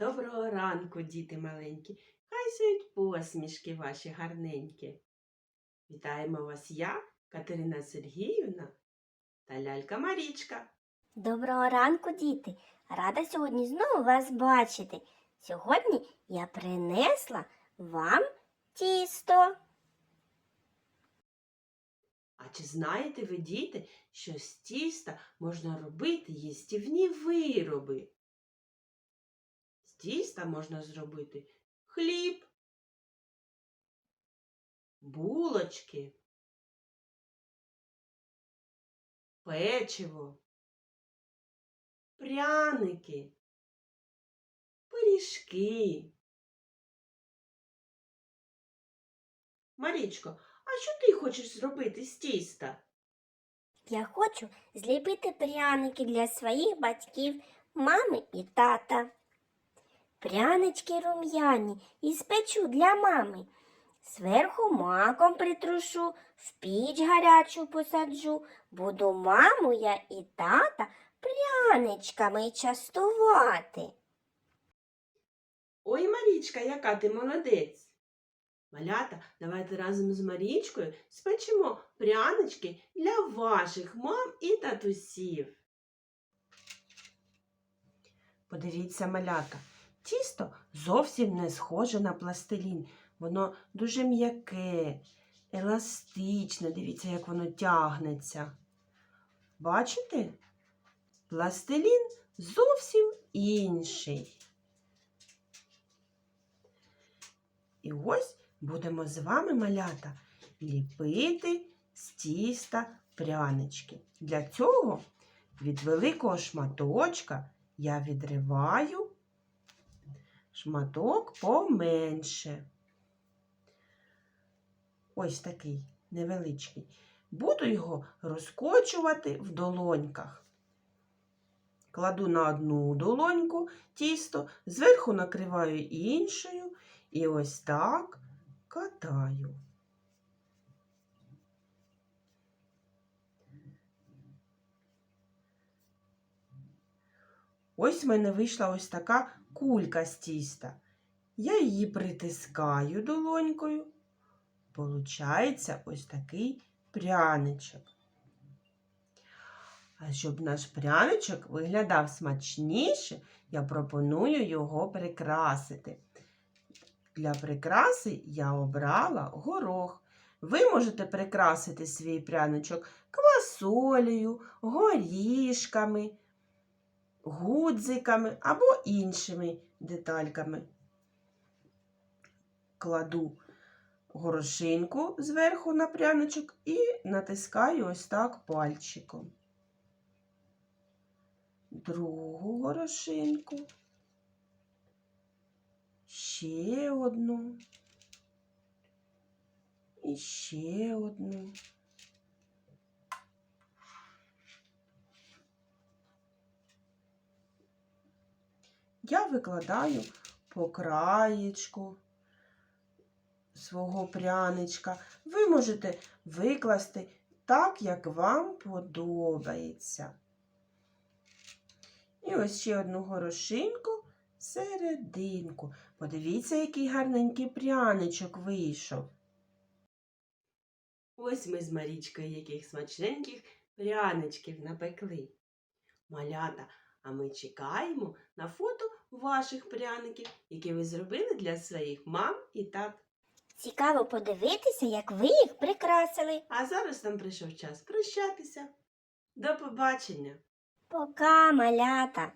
Доброго ранку, діти маленькі. Хай сяють посмішки ваші гарненькі. Вітаємо вас я, Катерина Сергіївна та лялька Марічка. Доброго ранку, діти! Рада сьогодні знову вас бачити. Сьогодні я принесла вам тісто. А чи знаєте ви, діти, що з тіста можна робити їстівні вироби? Тіста можна зробити хліб, булочки, печиво, пряники, пиріжки. Марічко, а що ти хочеш зробити з тіста? Я хочу зліпити пряники для своїх батьків, мами і тата. Прянички рум'яні і спечу для мами. Зверху маком притрушу, в піч гарячу посаджу. Буду маму я і тата пряничками частувати. Ой, Марічка, яка ти молодець. Малята, давайте разом з Марічкою спечемо прянички для ваших мам і татусів. Подивіться, малята, тісто зовсім не схоже на пластилін. Воно дуже м'яке, еластичне. Дивіться, як воно тягнеться. Бачите? Пластилін зовсім інший. І ось будемо з вами, малята, ліпити з тіста прянички. Для цього від великого шматочка я відриваю шматок поменше. Ось такий невеличкий. Буду його розкочувати в долоньках. Кладу на одну долоньку тісто, зверху накриваю іншою і ось так катаю. Ось в мене вийшла ось така кулька з тіста. Я її притискаю долонькою. Получається ось такий пряничок. А щоб наш пряничок виглядав смачніше, я пропоную його прикрасити. Для прикраси я обрала горох. Ви можете прикрасити свій пряничок квасолею, горішками, гудзиками або іншими детальками. Кладу горошинку зверху на пряничок і натискаю ось так пальчиком. Другу горошинку ще одну і ще одну. Я викладаю по краєчку свого пряничка. Ви можете викласти так, як вам подобається. І ось ще одну горошинку серединку. Подивіться, який гарненький пряничок вийшов. Ось ми з Марічкою яких смачненьких пряничків напекли. Малята, а ми чекаємо на фото ваших пряників, які ви зробили для своїх мам і тат. Цікаво подивитися, як ви їх прикрасили. А зараз нам прийшов час прощатися. До побачення! Пока, малята!